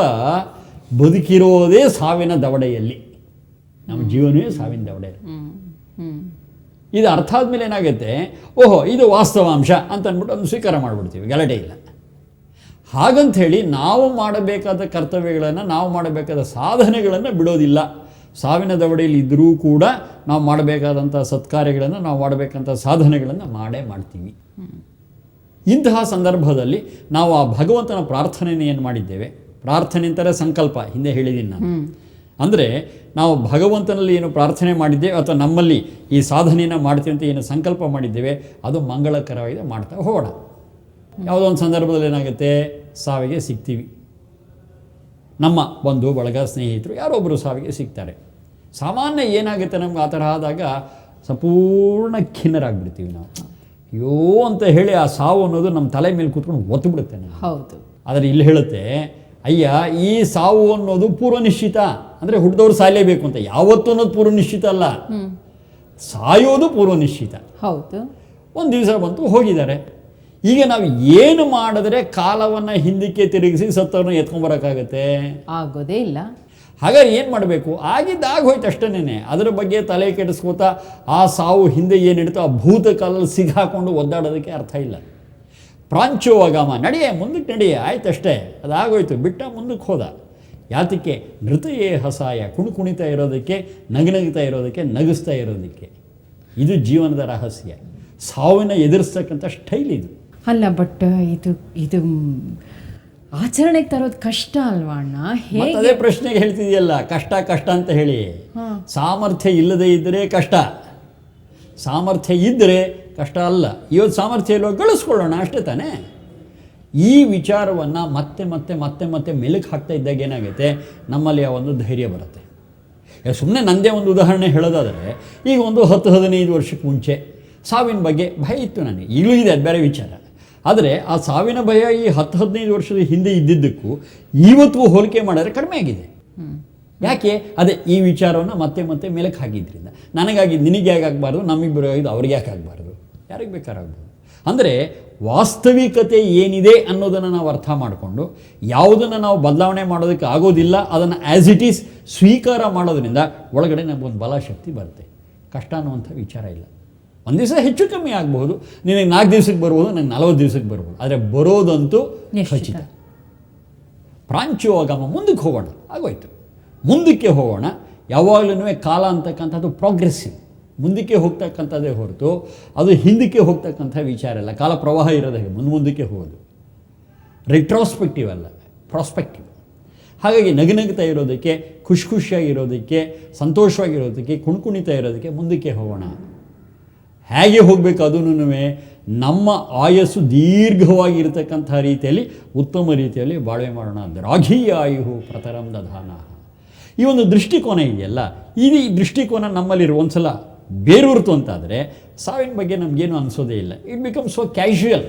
ಬದುಕಿರೋದೇ ಸಾವಿನ ದವಡೆಯಲ್ಲಿ. ನಮ್ಮ ಜೀವನವೇ ಸಾವಿನ ದವಡೆ ಇದು ಅರ್ಥ ಆದಮೇಲೆ ಏನಾಗುತ್ತೆ ಓಹೋ ಇದು ವಾಸ್ತವಾಂಶ ಅಂತ ಅಂದ್ಬಿಟ್ಟು ಅದನ್ನು ಸ್ವೀಕಾರ ಮಾಡಿಬಿಡ್ತೀವಿ ಗಲಾಟೆ ಇಲ್ಲ. ಹಾಗಂತ ಹೇಳಿ ನಾವು ಮಾಡಬೇಕಾದ ಕರ್ತವ್ಯಗಳನ್ನು ನಾವು ಮಾಡಬೇಕಾದ ಸಾಧನೆಗಳನ್ನು ಬಿಡೋದಿಲ್ಲ. ಸಾವಿನ ದವಡೆಯಲ್ಲಿ ಇದ್ದರೂ ಕೂಡ ನಾವು ಮಾಡಬೇಕಾದಂಥ ಸತ್ಕಾರ್ಯಗಳನ್ನು ನಾವು ಮಾಡಬೇಕಂಥ ಸಾಧನೆಗಳನ್ನು ಮಾಡೇ ಮಾಡ್ತೀವಿ. ಇಂತಹ ಸಂದರ್ಭದಲ್ಲಿ ನಾವು ಆ ಭಗವಂತನ ಪ್ರಾರ್ಥನೆಯನ್ನು ಏನು ಮಾಡಿದ್ದೇವೆ? ಪ್ರಾರ್ಥನೆ ಅಂತಾರೆ ಸಂಕಲ್ಪ ಹಿಂದೆ ಹೇಳಿದ್ದೀನಿ ನಾನು. ಅಂದರೆ ನಾವು ಭಗವಂತನಲ್ಲಿ ಏನು ಪ್ರಾರ್ಥನೆ ಮಾಡಿದ್ದೇವೆ ಅಥವಾ ನಮ್ಮಲ್ಲಿ ಈ ಸಾಧನೆಯನ್ನು ಮಾಡ್ತೀವಿ ಅಂತ ಏನು ಸಂಕಲ್ಪ ಮಾಡಿದ್ದೇವೆ ಅದು ಮಂಗಳಕರವಾಗಿದೆ ಮಾಡ್ತಾ ಹೋಗೋಣ. ಯಾವುದೋ ಒಂದು ಸಂದರ್ಭದಲ್ಲಿ ಏನಾಗುತ್ತೆ? ಸಾವಿಗೆ ಸಿಗ್ತೀವಿ. ನಮ್ಮ ಬಂಧು ಬಳಗ ಸ್ನೇಹಿತರು ಯಾರೊಬ್ಬರು ಸಾವಿಗೆ ಸಿಗ್ತಾರೆ. ಸಾಮಾನ್ಯ ಏನಾಗುತ್ತೆ ನಮ್ಗೆ ಆ ಥರ ಆದಾಗ ಸಂಪೂರ್ಣ ಖಿನ್ನರಾಗ್ಬಿಡ್ತೀವಿ ನಾವು. ಅಯ್ಯೋ ಅಂತ ಹೇಳಿ ಆ ಸಾವು ಅನ್ನೋದು ನಮ್ಮ ತಲೆ ಮೇಲೆ ಕೂತ್ಕೊಂಡು ಒತ್ತು ಬಿಡುತ್ತೆ ಹೌದು. ಆದರೆ ಇಲ್ಲಿ ಹೇಳುತ್ತೆ ಅಯ್ಯ ಈ ಸಾವು ಅನ್ನೋದು ಪೂರ್ವ ನಿಶ್ಚಿತ ಅಂದರೆ ಹುಟ್ಟಿದವ್ರು ಸಾಯಲೇಬೇಕು ಅಂತ. ಯಾವತ್ತು ಅನ್ನೋದು ಪೂರ್ವ ನಿಶ್ಚಿತ ಅಲ್ಲ. ಸಾಯೋದು ಪೂರ್ವ ನಿಶ್ಚಿತ. ಹೌದು. ಒಂದು ದಿವಸ ಬಂತು ಹೋಗಿದ್ದಾರೆ. ಈಗ ನಾವು ಏನು ಮಾಡಿದ್ರೆ ಕಾಲವನ್ನು ಹಿಂದಕ್ಕೆ ತಿರುಗಿಸಿ ಸತ್ತವ್ರನ್ನ ಎತ್ಕೊಂಬರೋಕ್ಕಾಗತ್ತೆ ಆಗೋದೇ ಇಲ್ಲ. ಹಾಗಾದ್ರೆ ಏನು ಮಾಡಬೇಕು? ಆಗಿದ್ದಾಗ ಹೋಯ್ತು ಅಷ್ಟೇನೆ ಅದರ ಬಗ್ಗೆ ತಲೆ ಕೆಡಿಸ್ಕೋತಾ ಆ ಸಾವು ಹಿಂದೆ ಏನಿಡ್ತೋ ಆ ಭೂತಕಾಲಲ್ಲಿ ಸಿಗಾಕೊಂಡು ಒದ್ದಾಡೋದಕ್ಕೆ ಅರ್ಥ ಇಲ್ಲ. ಪ್ರಾಂಚೋವಾಗಾಮ ನಡೆಯೇ ಮುಂದಕ್ಕೆ ನಡೆಯೇ ಆಯ್ತು ಅಷ್ಟೇ ಅದಾಗೋಯ್ತು ಬಿಟ್ಟ ಮುಂದಕ್ಕೆ ಹೋದ. ಯಾತಕ್ಕೆ ನೃತಯೇ ಹಸಾಯ ಕುಣು ಕುಣಿತಾ ಇರೋದಕ್ಕೆ ನಗನಗ್ತಾ ಇರೋದಕ್ಕೆ ನಗಿಸ್ತಾ ಇರೋದಕ್ಕೆ. ಇದು ಜೀವನದ ರಹಸ್ಯ. ಸಾವಿನ ಎದುರಿಸ್ತಕ್ಕಂಥ ಸ್ಟೈಲ್ ಇದು. ಅಲ್ಲ ಬಟ್ ಇದು ಇದು ಆಚರಣೆಗೆ ತರೋದು ಕಷ್ಟ ಅಲ್ವಾ ಅಣ್ಣ? ಅದೇ ಪ್ರಶ್ನೆಗೆ ಹೇಳ್ತಿದೆಯಲ್ಲ ಕಷ್ಟ ಕಷ್ಟ ಅಂತ ಹೇಳಿ. ಸಾಮರ್ಥ್ಯ ಇಲ್ಲದೇ ಇದ್ದರೆ ಕಷ್ಟ. ಸಾಮರ್ಥ್ಯ ಇದ್ದರೆ ಕಷ್ಟ ಅಲ್ಲ. ಇವತ್ತು ಸಾಮರ್ಥ್ಯ ಇಲ್ಲೋ ಗಳಿಸ್ಕೊಳ್ಳೋಣ ಅಷ್ಟೇ ತಾನೇ? ಈ ವಿಚಾರವನ್ನು ಮತ್ತೆ ಮತ್ತೆ ಮತ್ತೆ ಮತ್ತೆ ಮೆಲುಕು ಹಾಕ್ತಾ ಇದ್ದಾಗ ಏನಾಗುತ್ತೆ ನಮ್ಮಲ್ಲಿ ಆ ಒಂದು ಧೈರ್ಯ ಬರುತ್ತೆ. ಸುಮ್ಮನೆ ನನ್ನದೇ ಒಂದು ಉದಾಹರಣೆ ಹೇಳೋದಾದರೆ ಈಗ ಒಂದು ಹತ್ತು ಹದಿನೈದು ವರ್ಷಕ್ಕೆ ಮುಂಚೆ ಸಾವಿನ ಬಗ್ಗೆ ಭಯ ಇತ್ತು ನನಗೆ. ಈಗಲೂ ಇದೆ ಅದು ಬೇರೆ ವಿಚಾರ. ಆದರೆ ಆ ಸಾವಿನ ಭಯ ಈ ಹತ್ತು ಹದಿನೈದು ವರ್ಷದ ಹಿಂದೆ ಇದ್ದಿದ್ದಕ್ಕೂ ಇವತ್ತಿಗೂ ಹೋಲಿಕೆ ಮಾಡಿದ್ರೆ ಕಡಿಮೆ ಆಗಿದೆ. ಯಾಕೆ? ಅದೇ ಈ ವಿಚಾರವನ್ನು ಮತ್ತೆ ಮತ್ತೆ ಮೇಲಕ್ಕೆ ಹಾಕಿದ್ರಿಂದ. ನನಗಾಗಿ ನಿನಗೆ ಯಾಕೆ ಆಗಬಾರ್ದು? ನಮಗೆ ಬರೋದು ಅವ್ರಿಗೆ ಯಾಕೆ ಆಗಬಾರ್ದು? ಯಾರಿಗೆ ಬೇಕಾರಾಗ್ಬೋದು ಅಂದರೆ ವಾಸ್ತವಿಕತೆ ಏನಿದೆ ಅನ್ನೋದನ್ನು ನಾವು ಅರ್ಥ ಮಾಡಿಕೊಂಡು ಯಾವುದನ್ನು ನಾವು ಬದಲಾವಣೆ ಮಾಡೋದಕ್ಕೆ ಆಗೋದಿಲ್ಲ ಅದನ್ನು ಆ್ಯಸ್ ಇಟ್ ಈಸ್ ಸ್ವೀಕಾರ ಮಾಡೋದರಿಂದ ಒಳಗಡೆ ನಮಗೊಂದು ಬಲಶಕ್ತಿ ಬರುತ್ತೆ. ಕಷ್ಟ ಅನ್ನುವಂಥ ವಿಚಾರ ಇಲ್ಲ. ಒಂದು ದಿವಸ ಹೆಚ್ಚು ಕಮ್ಮಿ ಆಗಬಹುದು ನಿನಗೆ ನಾಲ್ಕು ದಿವ್ಸಕ್ಕೆ ಬರ್ಬೋದು ನನಗೆ ನಲವತ್ತು ದಿವ್ಸಕ್ಕೆ ಬರ್ಬೋದು. ಆದರೆ ಬರೋದಂತೂ ನಿಶ್ಚಿತ. ಖಚಿತ. ಪ್ರಾಂಚುವಾಗಮ ಮುಂದಕ್ಕೆ ಹೋಗೋಣ. ಆಗೋಯ್ತು. ಮುಂದಕ್ಕೆ ಹೋಗೋಣ. ಯಾವಾಗಲೂ ಕಾಲ ಅಂತಕ್ಕಂಥದ್ದು ಪ್ರೋಗ್ರೆಸಿವ್ ಮುಂದಕ್ಕೆ ಹೋಗ್ತಕ್ಕಂಥದ್ದೇ ಹೊರತು ಅದು ಹಿಂದಕ್ಕೆ ಹೋಗ್ತಕ್ಕಂಥ ವಿಚಾರ ಅಲ್ಲ. ಕಾಲ ಪ್ರವಾಹ ಇರೋದೇ ಮುಂದೆ ಮುಂದಕ್ಕೆ ಹೋಗೋದು. ರಿಟ್ರೋಸ್ಪೆಕ್ಟಿವ್ ಅಲ್ಲ. ಪ್ರಾಸ್ಪೆಕ್ಟಿವ್ ಹಾಗಾಗಿ ನಗುನಗ್ತಾ ಇರೋದಕ್ಕೆ, ಖುಷಿ ಖುಷಿಯಾಗಿರೋದಕ್ಕೆ ಸಂತೋಷವಾಗಿರೋದಕ್ಕೆ, ಕುಣ್ಕುಣಿತಾ ಇರೋದಕ್ಕೆ ಮುಂದಕ್ಕೆ ಹೋಗೋಣ. ಹೇಗೆ ಹೋಗಬೇಕು ಅದೂ ನಮ್ಮ ಆಯಸ್ಸು ದೀರ್ಘವಾಗಿರ್ತಕ್ಕಂಥ ರೀತಿಯಲ್ಲಿ, ಉತ್ತಮ ರೀತಿಯಲ್ಲಿ ಬಾಳ್ವೆ ಮಾಡೋಣ. ದ್ರಾಘಿ ಆಯು ಪ್ರತರಂ ದಧಾನ. ಈ ಒಂದು ದೃಷ್ಟಿಕೋನ ಇದೆಯಲ್ಲ? ಈ ದೃಷ್ಟಿಕೋನ ನಮ್ಮಲ್ಲಿರುವ ಒಂದ್ಸಲ ಬೇರೂರ್ತು ಅಂತಾದರೆ ಸಾವಿನ ಬಗ್ಗೆ ನಮಗೇನು ಅನಿಸೋದೇ ಇಲ್ಲ. ಇಟ್ ಬಿಕಮ್ ಸೋ ಕ್ಯಾಶುಯಲ್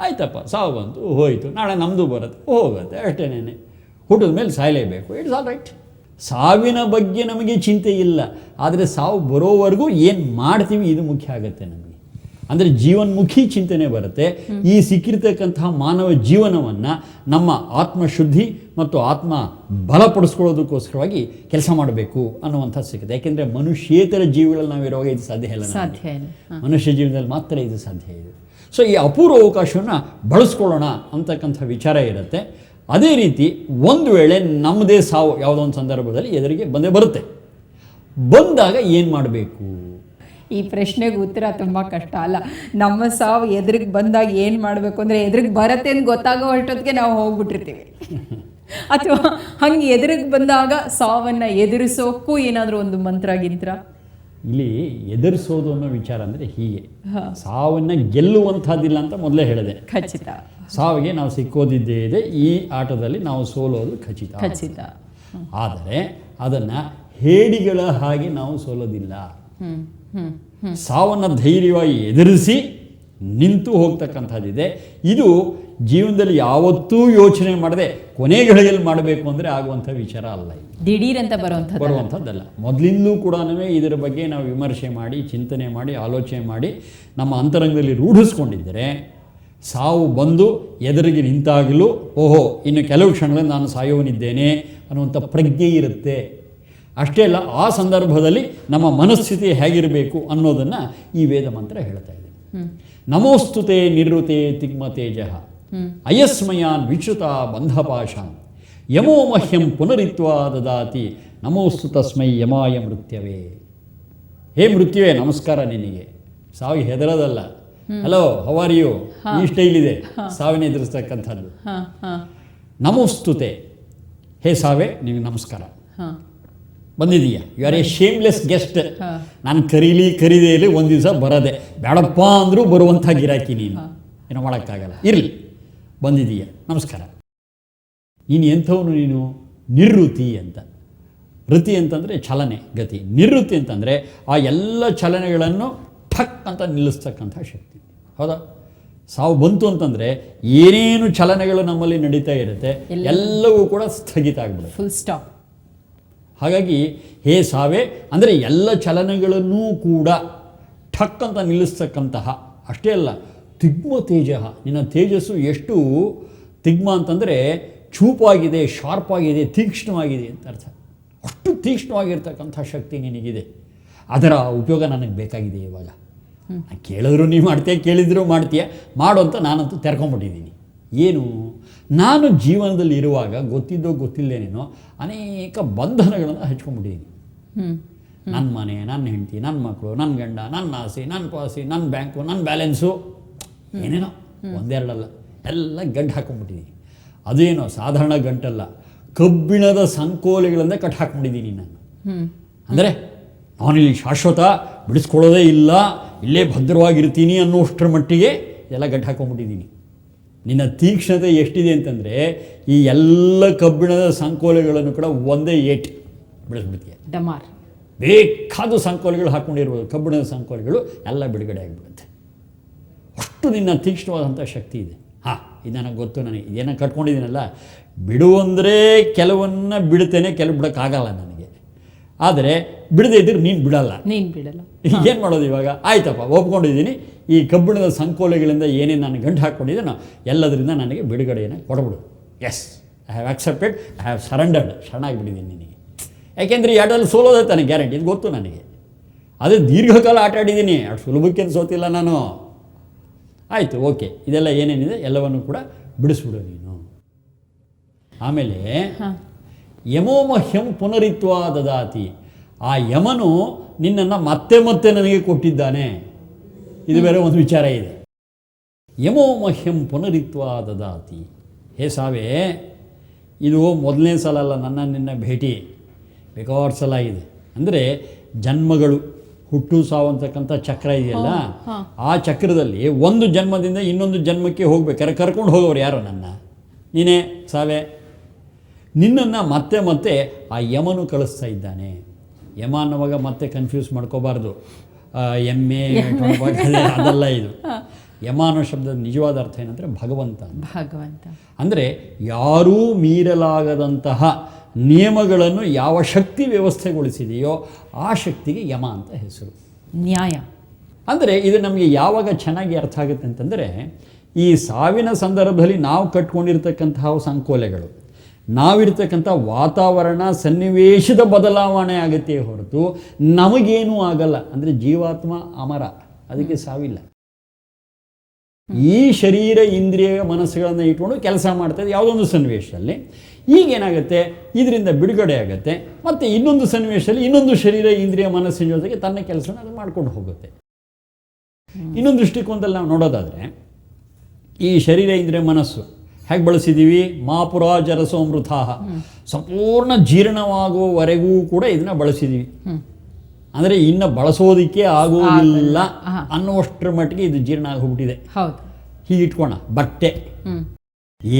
ಆಯ್ತಪ್ಪ, ಸಾವು ಬಂತು, ಹೋಯಿತು. ನಾಳೆ ನಮ್ಮದು ಬರುತ್ತೆ, ಹೋಗುತ್ತೆ ಅಷ್ಟೇನೇ ಹುಟ್ಟಿದ ಮೇಲೆ ಸಾಯಲೇಬೇಕು. ಇಟ್ಸ್ ಆಲ್ ರೈಟ್ ಸಾವಿನ ಬಗ್ಗೆ ನಮಗೆ ಚಿಂತೆ ಇಲ್ಲ. ಆದರೆ ಸಾವು ಬರೋವರೆಗೂ ಏನು ಮಾಡ್ತೀವಿ ಇದು ಮುಖ್ಯ ಆಗುತ್ತೆ ನಮಗೆ. ಅಂದರೆ ಜೀವನ್ಮುಖಿ ಚಿಂತನೆ ಬರುತ್ತೆ. ಈ ಸಿಕ್ಕಿರ್ತಕ್ಕಂತಹ ಮಾನವ ಜೀವನವನ್ನು ನಮ್ಮ ಆತ್ಮಶುದ್ಧಿ ಮತ್ತು ಆತ್ಮ ಬಲಪಡಿಸ್ಕೊಳ್ಳೋದಕ್ಕೋಸ್ಕರವಾಗಿ ಕೆಲಸ ಮಾಡಬೇಕು ಅನ್ನುವಂಥ ಸಿಗುತ್ತೆ ಯಾಕೆಂದರೆ ಮನುಷ್ಯೇತರ ಜೀವಿಗಳಲ್ಲಿ ನಾವಿರುವಾಗ ಇದು ಸಾಧ್ಯ ಇಲ್ಲ ಸಾಧ್ಯ ಇಲ್ಲ. ಮನುಷ್ಯ ಜೀವನದಲ್ಲಿ ಮಾತ್ರ ಇದು ಸಾಧ್ಯ ಇದೆ. ಸೊ ಈ ಅಪೂರ್ವ ಅವಕಾಶವನ್ನು ಬಳಸ್ಕೊಳ್ಳೋಣ ಅಂತಕ್ಕಂಥ ವಿಚಾರ ಇರುತ್ತೆ. ಅದೇ ರೀತಿ ಒಂದು ವೇಳೆ ನಮ್ಮದೇ ಸಾವು ಯಾವುದೋ ಒಂದು ಸಂದರ್ಭದಲ್ಲಿ ಎದುರಿಗೆ ಬಂದೇ ಬರುತ್ತೆ. ಬಂದಾಗ ಏನು ಮಾಡಬೇಕು? ಈ ಪ್ರಶ್ನೆಗೆ ಉತ್ತರ ತುಂಬ ಕಷ್ಟ ಅಲ್ಲ. ನಮ್ಮ ಸಾವು ಎದುರಿಗೆ ಬಂದಾಗ ಏನು ಮಾಡಬೇಕು ಅಂದರೆ ಎದುರಿಗೆ ಬರತ್ತೆ ಅಂತ ಗೊತ್ತಾಗೋ ಅಷ್ಟೊತ್ತಿಗೆ ನಾವು ಹೋಗ್ಬಿಟ್ಟಿರ್ತೀವಿ. *laughs* ಅಥವಾ ಹಂಗೆ ಎದುರಿಗೆ ಬಂದಾಗ ಸಾವನ್ನು ಎದುರಿಸೋಕ್ಕೂ ಏನಾದರೂ ಒಂದು ಮಂತ್ರ ಗಿಂತ್ರ? ಇಲ್ಲಿ ಎದುರಿಸೋದು ಅನ್ನೋ ವಿಚಾರ ಅಂದರೆ ಹೀಗೆ. ಸಾವನ್ನು ಗೆಲ್ಲುವಂಥದ್ದಿಲ್ಲ ಅಂತ ಮೊದಲೇ ಹೇಳಿದೆ. ಖಚಿತ. ಸಾವಿಗೆ ನಾವು ಸಿಕ್ಕೋದಿದ್ದೇ ಇದೆ ಈ ಆಟದಲ್ಲಿ ನಾವು ಸೋಲೋದು ಖಚಿತ. ಖಚಿತ. ಆದರೆ ಅದನ್ನು ಹೇಡಿಗಳ ಹಾಗೆ ನಾವು ಸೋಲೋದಿಲ್ಲ. ಸಾವನ್ನು ಧೈರ್ಯವಾಗಿ ಎದುರಿಸಿ ನಿಂತು ಹೋಗ್ತಕ್ಕಂಥದ್ದಿದೆ. ಇದು ಜೀವನದಲ್ಲಿ ಯಾವತ್ತೂ ಯೋಚನೆ ಮಾಡದೆ ಕೊನೆಗಳಿಗೆಲ್ಲಿ ಮಾಡಬೇಕು ಅಂದರೆ ಆಗುವಂಥ ವಿಚಾರ ಅಲ್ಲ ದಿಢೀರಂತ ದಿಢೀರ್ ಅಂತ ಬರುವಂಥದ್ದು ಬರುವಂಥದ್ದಲ್ಲ. ಮೊದಲಿಂದಲೂ ಕೂಡ ಇದರ ಬಗ್ಗೆ ನಾವು ವಿಮರ್ಶೆ ಮಾಡಿ ಚಿಂತನೆ ಮಾಡಿ ಆಲೋಚನೆ ಮಾಡಿ ನಮ್ಮ ಅಂತರಂಗದಲ್ಲಿ ರೂಢಿಸ್ಕೊಂಡಿದ್ದರೆ ಸಾವು ಬಂದು ಎದುರಿಗೆ ನಿಂತಾಗಲೂ ಓಹೋ ಇನ್ನು ಕೆಲವು ಕ್ಷಣಗಳಲ್ಲಿ ನಾನು ಸಾಯುವನಿದ್ದೇನೆ ಅನ್ನುವಂಥ ಪ್ರಜ್ಞೆ ಇರುತ್ತೆ. ಅಷ್ಟೇ ಅಲ್ಲ ಆ ಸಂದರ್ಭದಲ್ಲಿ ನಮ್ಮ ಮನಸ್ಥಿತಿ ಹೇಗಿರಬೇಕು ಅನ್ನೋದನ್ನು ಈ ವೇದ ಮಂತ್ರ ಹೇಳ್ತಾ ಇದೆ. ನಮೋಸ್ತುತೆ ನಿರುತೆ ತಿಗ್ಮ ತೇಜ. ಅಯಸ್ಮಯಾನ್ ವಿಚ್ಯುತ ಬಂಧಪಾಶಾನ್ ಯಮೋ ಮಹ್ಯಂ ಪುನರಿತ್ವ ದದಾತಿ. ನಮೋಸ್ತು ತಸ್ಮೈ ಯಮಾಯ ಮೃತ್ಯವೇ. ಹೇ ಮೃತ್ಯುವೇ ನಮಸ್ಕಾರ ನಿನಗೆ. ಸಾವಿ ಹೆದರೋದಲ್ಲ. ಹಲೋ ಹವಾರ್ ಯು ಈ ಸ್ಟೈಲ್ ಇದೆ. ಸಾವಿನ ಎದುರಿಸ್ತಕ್ಕಂಥದ್ದು. ನಮೋಸ್ತುತೆ. ಹೇ ಸಾವೆ ನಿಮಗೆ ನಮಸ್ಕಾರ. ಬಂದಿದೀಯ. You are a shameless guest ನಾನು ಕರೀಲಿ ಕರೀದೇ ಇರಲಿ ಒಂದು ದಿವಸ ಬರೋದೆ. ಬೇಡಪ್ಪ ಅಂದರೂ ಬರುವಂಥ ಗಿರಾಕಿ ನೀನು. ಏನೋ ಮಾಡೋಕ್ಕಾಗಲ್ಲ. ಇರಲಿ. ಬಂದಿದೀಯ. ನಮಸ್ಕಾರ. ನೀನು ಎಂಥವನು ನೀನು? ನಿರ್ವೃತಿ ಅಂತ. ವೃತ್ತಿ ಅಂತಂದರೆ ಚಲನೆ ಗತಿ. ನಿರ್ವೃತ್ತಿ ಅಂತಂದರೆ ಆ ಎಲ್ಲ ಚಲನೆಗಳನ್ನು ಠಕ್ ಅಂತ ನಿಲ್ಲಿಸ್ತಕ್ಕಂಥ ಶಕ್ತಿ. ಹೌದಾ? ಸಾವು ಬಂತು ಅಂತಂದರೆ ಏನೇನು ಚಲನೆಗಳು ನಮ್ಮಲ್ಲಿ ನಡೀತಾ ಇರುತ್ತೆ ಎಲ್ಲವೂ ಕೂಡ ಸ್ಥಗಿತ ಆಗ್ಬಿಡುತ್ತೆ. ಫುಲ್ ಸ್ಟಾಪ್ ಹಾಗಾಗಿ ಹೇ ಸಾವೆ ಅಂದರೆ ಎಲ್ಲ ಚಲನೆಗಳನ್ನೂ ಕೂಡ ಠಕ್ ಅಂತ ನಿಲ್ಲಿಸ್ತಕ್ಕಂತಹ ಅಷ್ಟೇ ಅಲ್ಲ ತಿಗ್ಮ ತೇಜ. ನಿನ್ನ ತೇಜಸ್ಸು ಎಷ್ಟು? ತಿಗ್ಮ ಅಂತಂದರೆ ಚೂಪಾಗಿದೆ ಶಾರ್ಪಾಗಿದೆ ತೀಕ್ಷ್ಣವಾಗಿದೆ ಅಂತ ಅರ್ಥ. ಅಷ್ಟು ತೀಕ್ಷ್ಣವಾಗಿರ್ತಕ್ಕಂಥ ಶಕ್ತಿ ನಿನಗಿದೆ. ಅದರ ಉಪಯೋಗ ನನಗೆ ಬೇಕಾಗಿದೆ ಇವಾಗ. ಕೇಳಿದ್ರು ನೀ ಮಾಡ್ತೀಯ ಕೇಳಿದ್ರು ಮಾಡ್ತೀಯ ಮಾಡು ಅಂತ ನಾನಂತೂ ತೆರ್ಕೊಂಬಿಟ್ಟಿದ್ದೀನಿ. ಏನು? ನಾನು ಜೀವನದಲ್ಲಿ ಇರುವಾಗ ಗೊತ್ತಿದ್ದೋ ಗೊತ್ತಿಲ್ಲದೇನೇನೋ ಅನೇಕ ಬಂಧನಗಳನ್ನು ಹಚ್ಕೊಂಡ್ಬಿಟ್ಟಿದ್ದೀನಿ ನನ್ನ ಮನೆ ನನ್ನ ಹೆಂಡತಿ ನನ್ನ ಮಕ್ಕಳು ನನ್ನ ಗಂಡ ನನ್ನ ಆಸೆ ನನ್ನ ಪಾಸಿ ನನ್ನ ಬ್ಯಾಂಕು ನನ್ನ ಬ್ಯಾಲೆನ್ಸು. ಏನೇನೋ? ಒಂದೆರಡಲ್ಲ. ಎಲ್ಲ ಗಂಟು ಹಾಕೊಂಡ್ಬಿಟ್ಟಿದ್ದೀನಿ ಅದೇನೋ ಸಾಧಾರಣ ಗಂಟಲ್ಲ. ಕಬ್ಬಿಣದ ಸಂಕೋಲೆಗಳಿಂದ ಕಟ್ ಹಾಕ್ಬಿಟ್ಟಿದ್ದೀನಿ ನಾನು. ಅಂದರೆ ನಾನಿಲ್ಲಿ ಶಾಶ್ವತ ಬಿಡಿಸ್ಕೊಳ್ಳೋದೇ ಇಲ್ಲ ಇಲ್ಲೇ ಭದ್ರವಾಗಿರ್ತೀನಿ ಅನ್ನೋಷ್ಟರ ಮಟ್ಟಿಗೆ ಎಲ್ಲ ಗಂಟು ಹಾಕೊಂಡ್ಬಿಟ್ಟಿದ್ದೀನಿ ನಿನ್ನ ತೀಕ್ಷ್ಣತೆ ಎಷ್ಟಿದೆ ಅಂತಂದರೆ ಈ ಎಲ್ಲ ಕಬ್ಬಿಣದ ಸಂಕೋಲೆಗಳನ್ನು ಕೂಡ ಒಂದೇ ಏಟ್ ಬಿಡಿಸ್ಬಿಡ್ತೀಯ ಡಮಾರ್. ಬೇಕಾದ ಸಂಕೋಲೆಗಳು ಹಾಕ್ಕೊಂಡಿರ್ಬೋದು ಕಬ್ಬಿಣದ ಸಂಕೋಲೆಗಳು ಎಲ್ಲ ಬಿಡುಗಡೆ ಆಗಿಬಿಡುತ್ತೆ. ಅಷ್ಟು ನಿನ್ನ ತೀಕ್ಷ್ಣವಾದಂಥ ಶಕ್ತಿ ಇದೆ. ಹಾಂ ಇದು ನನಗೆ ಗೊತ್ತು ನನಗೆ ಇದೇನೋ ಕಟ್ಕೊಂಡಿದ್ದೀನಲ್ಲ? ಬಿಡು ಅಂದರೆ ಕೆಲವನ್ನ ಬಿಡ್ತೇನೆ ಕೆಲವು ಬಿಡೋಕ್ಕಾಗಲ್ಲ ನನಗೆ. ಆದರೆ ಬಿಡದೇ ಇದ್ರೆ ನೀನು ಬಿಡಲ್ಲ. ನೀನು ಬಿಡಲ್ಲ. ಏನು ಮಾಡೋದು ಇವಾಗ? ಆಯ್ತಪ್ಪ ಒಪ್ಕೊಂಡಿದ್ದೀನಿ. ಈ ಕಬ್ಬಿಣದ ಸಂಕೋಲೆಗಳಿಂದ ಏನೇನು ನಾನು ಗಂಟು ಹಾಕ್ಕೊಂಡಿದ್ದೇನೋ ಎಲ್ಲದರಿಂದ ನನಗೆ ಬಿಡುಗಡೆಯನ್ನು ಕೊಡಬಿಡು. Yes I have accepted I have surrendered ಶರಣಾಗಿಬಿಟ್ಟಿದ್ದೀನಿ ನಿನಗೆ. ಯಾಕೆಂದರೆ ಎರಡಲ್ಲಿ ಸೋಲೋದೇ ತಾನೆ ಗ್ಯಾರಂಟಿ ಇದು ಗೊತ್ತು ನನಗೆ. ಅದೇ ದೀರ್ಘಕಾಲ ಆಟ ಆಡಿದ್ದೀನಿ. ಅಷ್ಟು ಸುಲಭಕ್ಕೇನು ಸೋತಿಲ್ಲ ನಾನು. ಆಯಿತು ಓಕೆ ಇದೆಲ್ಲ ಏನೇನಿದೆ ಎಲ್ಲವನ್ನು ಕೂಡ ಬಿಡಿಸ್ಬಿಡು ನೀನು. ಆಮೇಲೆ ಯಮೋಮಹ್ಯಂ ಪುನರಿತ್ವ ದದಾತಿ ಆ ಯಮನು ನಿನ್ನನ್ನು ಮತ್ತೆ ಮತ್ತೆ ನನಗೆ ಕೊಟ್ಟಿದ್ದಾನೆ. ಇದು ಬೇರೆ ಒಂದು ವಿಚಾರ ಇದೆ. ಯಮೋಮಹ್ಯಂ ಪುನರಿತ್ವ ದದಾತಿ ಹೇ ಸಾವೇ ಇದು ಮೊದಲನೇ ಸಲ ಅಲ್ಲ ನನ್ನ ನಿನ್ನ ಭೇಟಿ. ಬೇಕಾರು ಸಲ ಇದೆ ಅಂದರೆ ಜನ್ಮಗಳು ಹುಟ್ಟು ಸಾವು ಅಂತಕ್ಕಂಥ ಚಕ್ರ ಇದೆಯಲ್ಲ? ಆ ಚಕ್ರದಲ್ಲಿ ಒಂದು ಜನ್ಮದಿಂದ ಇನ್ನೊಂದು ಜನ್ಮಕ್ಕೆ ಹೋಗ್ಬೇಕಾರೆ ಕರ್ಕೊಂಡು ಹೋಗೋರು ಯಾರು ನನ್ನ? ನೀನೇ ಸಾವೆ? ನಿನ್ನನ್ನು ಮತ್ತೆ ಮತ್ತೆ ಆ ಯಮನು ಕಳಿಸ್ತಾ ಇದ್ದಾನೆ. ಯಮ ಅನ್ನುವಾಗ ಮತ್ತೆ ಕನ್ಫ್ಯೂಸ್ ಮಾಡ್ಕೋಬಾರ್ದು. ಎಮ್ಮೆ ಅದಲ್ಲ ಇದು. ಯಮ ಅನ್ನೋ ಶಬ್ದದ ನಿಜವಾದ ಅರ್ಥ ಏನಂದರೆ ಭಗವಂತ. ಭಗವಂತ. ಅಂದರೆ ಯಾರೂ ಮೀರಲಾಗದಂತಹ ನಿಯಮಗಳನ್ನು ಯಾವ ಶಕ್ತಿ ವ್ಯವಸ್ಥೆಗೊಳಿಸಿದೆಯೋ ಆ ಶಕ್ತಿಗೆ ಯಮ ಅಂತ ಹೆಸರು. ನ್ಯಾಯ. ಅಂದರೆ ಇದು ನಮಗೆ ಯಾವಾಗ ಚೆನ್ನಾಗಿ ಅರ್ಥ ಆಗುತ್ತೆ ಅಂತಂದರೆ ಈ ಸಾವಿನ ಸಂದರ್ಭದಲ್ಲಿ ನಾವು ಕಟ್ಕೊಂಡಿರ್ತಕ್ಕಂತಹ ಸಂಕೋಲೆಗಳು ನಾವಿರ್ತಕ್ಕಂಥ ವಾತಾವರಣ ಸನ್ನಿವೇಶದ ಬದಲಾವಣೆ ಆಗುತ್ತೆ ಹೊರತು ನಮಗೇನೂ ಆಗಲ್ಲ. ಅಂದರೆ ಜೀವಾತ್ಮ ಅಮರ. ಅದಕ್ಕೆ ಸಾವಿಲ್ಲ. ಈ ಶರೀರ ಇಂದ್ರಿಯ ಮನಸ್ಸುಗಳನ್ನು ಇಟ್ಕೊಂಡು ಕೆಲಸ ಮಾಡ್ತದೆ ಯಾವುದೊಂದು ಸನ್ನಿವೇಶದಲ್ಲಿ. ಈಗೇನಾಗುತ್ತೆ ಇದರಿಂದ ಬಿಡುಗಡೆ ಆಗುತ್ತೆ. ಮತ್ತು ಇನ್ನೊಂದು ಸನ್ನಿವೇಶದಲ್ಲಿ ಇನ್ನೊಂದು ಶರೀರ ಇಂದ್ರಿಯ ಮನಸ್ಸಿನ ಜೊತೆಗೆ ತನ್ನ ಕೆಲಸನ ಅದು ಮಾಡ್ಕೊಂಡು ಹೋಗುತ್ತೆ. ಇನ್ನೊಂದು ದೃಷ್ಟಿಕೋನದಲ್ಲಿ ನಾವು ನೋಡೋದಾದರೆ ಈ ಶರೀರ ಇಂದ್ರಿಯ ಮನಸ್ಸು ಹೇಗೆ ಬಳಸಿದ್ದೀವಿ ಮಾಪುರ ಜರಸೋಮೃತ ಸಂಪೂರ್ಣ ಜೀರ್ಣವಾಗುವವರೆಗೂ ಕೂಡ ಇದನ್ನು ಬಳಸಿದ್ದೀವಿ ಅಂದರೆ ಇನ್ನು ಬಳಸೋದಕ್ಕೆ ಆಗುವುದಿಲ್ಲ ಅನ್ನುವಷ್ಟರ ಮಟ್ಟಿಗೆ ಇದು ಜೀರ್ಣ ಆಗೋಗ್ಬಿಟ್ಟಿದೆ. ಹೌದು. ಹೀಗೆ ಇಟ್ಕೋಣ. ಬಟ್ಟೆ.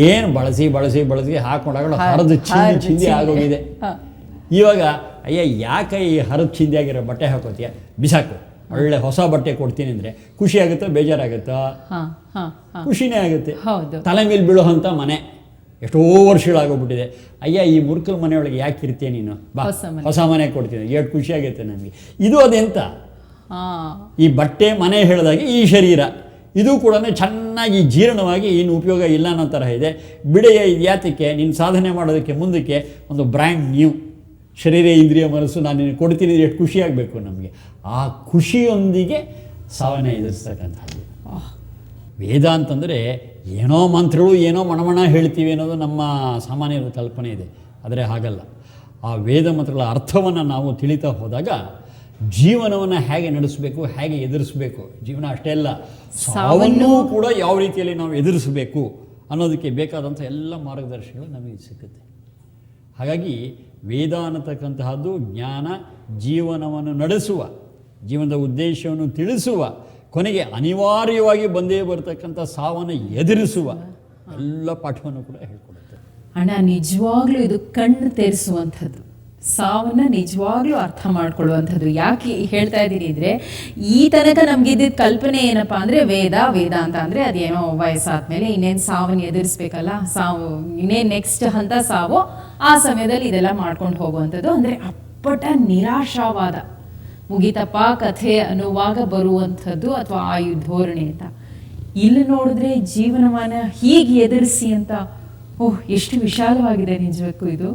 ಏನು ಬಳಸಿ ಬಳಸಿ ಬಳಸಿ ಹಾಕೊಂಡಾಗ ಹರಿದು ಚಿಂದಿ ಚಿಂದಿ. ಆಗೋಗಿದೆ. ಇವಾಗ ಅಯ್ಯ ಯಾಕೆ ಈ ಹರಿದು ಚಿಂದಿ ಆಗಿರೋ ಬಟ್ಟೆ ಹಾಕೋತೀಯ? ಬಿಸಾಕು. ಒಳ್ಳೆ ಹೊಸ ಬಟ್ಟೆ ಕೊಡ್ತೀನಿ ಅಂದರೆ ಖುಷಿ ಆಗುತ್ತಾ ಬೇಜಾರಾಗುತ್ತಾ? ಖುಷಿನೇ ಆಗುತ್ತೆ. ತಲೆ ಮೇಲೆ ಬೀಳುವಂಥ ಮನೆ. ಎಷ್ಟೋ ವರ್ಷಗಳಾಗೋಗ್ಬಿಟ್ಟಿದೆ ಅಯ್ಯ ಈ ಮುರ್ಕಲ್ ಮನೆಯೊಳಗೆ ಯಾಕೆ ಇರ್ತೀಯ ನೀನು? ಬಾ ಹೊಸ ಮನೆ. ಕೊಡ್ತೀನಿ. ಎಷ್ಟು ಖುಷಿ ಆಗುತ್ತೆ ನನಗೆ. ಇದು ಅದೆಂತ? ಈ ಬಟ್ಟೆ ಮನೆ ಹೇಳಿದಾಗೆ ಈ ಶರೀರ. ಇದು ಕೂಡ ಚೆನ್ನಾಗಿ ಜೀರ್ಣವಾಗಿ ಏನು ಉಪಯೋಗ ಇಲ್ಲ ಅನ್ನೋ ಥರ ಇದೆ. ಬಿಡೆಯ ಯಾತಕ್ಕೆ ನೀನು ಸಾಧನೆ ಮಾಡೋದಕ್ಕೆ ಮುಂದಕ್ಕೆ ಒಂದು ಬ್ರ್ಯಾಂಡ್ ನ್ಯೂ. ಶರೀರ ಇಂದ್ರಿಯ ಮನಸ್ಸು ನಾನು ನಿನಗೆ ಕೊಡ್ತೀನಿ ಎಷ್ಟು ಖುಷಿಯಾಗಬೇಕು ನಮಗೆ? ಆ ಖುಷಿಯೊಂದಿಗೆ ಸಾವನ್ನ ಎದುರಿಸ್ತಕ್ಕಂಥದ್ದು. ವೇದ ಅಂತಂದರೆ ಏನೋ ಮಂತ್ರಗಳು ಏನೋ ಮಣಮಣ ಹೇಳ್ತೀವಿ ಅನ್ನೋದು ನಮ್ಮ ಸಾಮಾನ್ಯರ ಕಲ್ಪನೆ ಇದೆ. ಆದರೆ ಹಾಗಲ್ಲ. ಆ ವೇದ ಮಂತ್ರಗಳ ಅರ್ಥವನ್ನು ನಾವು ತಿಳಿತಾ ಹೋದಾಗ ಜೀವನವನ್ನು ಹೇಗೆ ನಡೆಸಬೇಕು ಹೇಗೆ ಎದುರಿಸಬೇಕು ಜೀವನ ಅಷ್ಟೇ ಅಲ್ಲ ಸಾವನ್ನೂ ಕೂಡ ಯಾವ ರೀತಿಯಲ್ಲಿ ನಾವು ಎದುರಿಸಬೇಕು ಅನ್ನೋದಕ್ಕೆ ಬೇಕಾದಂಥ ಎಲ್ಲ ಮಾರ್ಗದರ್ಶನಗಳು ನಮಗೆ ಸಿಗುತ್ತೆ. ಹಾಗಾಗಿ ವೇದ ಅನ್ನತಕ್ಕಂತಹದ್ದು ಜ್ಞಾನ ಜೀವನವನ್ನು ನಡೆಸುವ, ಜೀವನದ ಉದ್ದೇಶವನ್ನು ತಿಳಿಸುವ, ಕೊನೆಗೆ ಅನಿವಾರ್ಯವಾಗಿ ಬಂದೇ ಬರತಕ್ಕಂಥ ಸಾವನ್ನು ಎದುರಿಸುವ ಎಲ್ಲ ಪಾಠವನ್ನು ಕೂಡ ಹೇಳ್ಕೊಡುತ್ತೆ. ಅಣ್ಣ, ನಿಜವಾಗ್ಲೂ ಇದು ಕಣ್ಣು ತೆರೆಸುವಂಥದ್ದು. ಸಾವನ್ನ ನಿಜವಾಗ್ಲೂ ಅರ್ಥ ಮಾಡ್ಕೊಳ್ಳುವಂಥದ್ದು. ಯಾಕೆ ಹೇಳ್ತಾ ಇದ್ದೀರಿ ಅಂದ್ರೆ, ಈ ತನಕ ನಮ್ಗೆ ಇದ್ದಿದ್ದ ಕಲ್ಪನೆ ಏನಪ್ಪಾ ಅಂದ್ರೆ, ವೇದ ವೇದ ಅಂತ ಅಂದ್ರೆ ಅದೇನೋ ವಯಸ್ಸಾದ್ಮೇಲೆ ಇನ್ನೇನು ಸಾವನ್ನ ಎದುರಿಸ್ಬೇಕಲ್ಲ? ಸಾವು, ಇನ್ನೇನು ನೆಕ್ಸ್ಟ್ ಹಂತ ಸಾವು ಆ ಸಮಯದಲ್ಲಿ ಇದೆಲ್ಲ ಮಾಡ್ಕೊಂಡು ಹೋಗುವಂಥದ್ದು ಅಂದ್ರೆ ಅಪ್ಪಟ ನಿರಾಶಾವಾದ. ಮುಗಿತಪ್ಪ ಕಥೆ ಅನ್ನುವಾಗ ಬರುವಂಥದ್ದು ಅಥವಾ ಆಯು ಧೋರಣೆ ಅಂತ. ಇಲ್ಲಿ ನೋಡಿದ್ರೆ ಜೀವನವನ್ನ ಹೀಗೆ ಎದುರಿಸಿ ಅಂತ, ಓಹ್, ಎಷ್ಟು ವಿಶಾಲವಾಗಿದೆ ನಿಜಕ್ಕೂ ಇದು.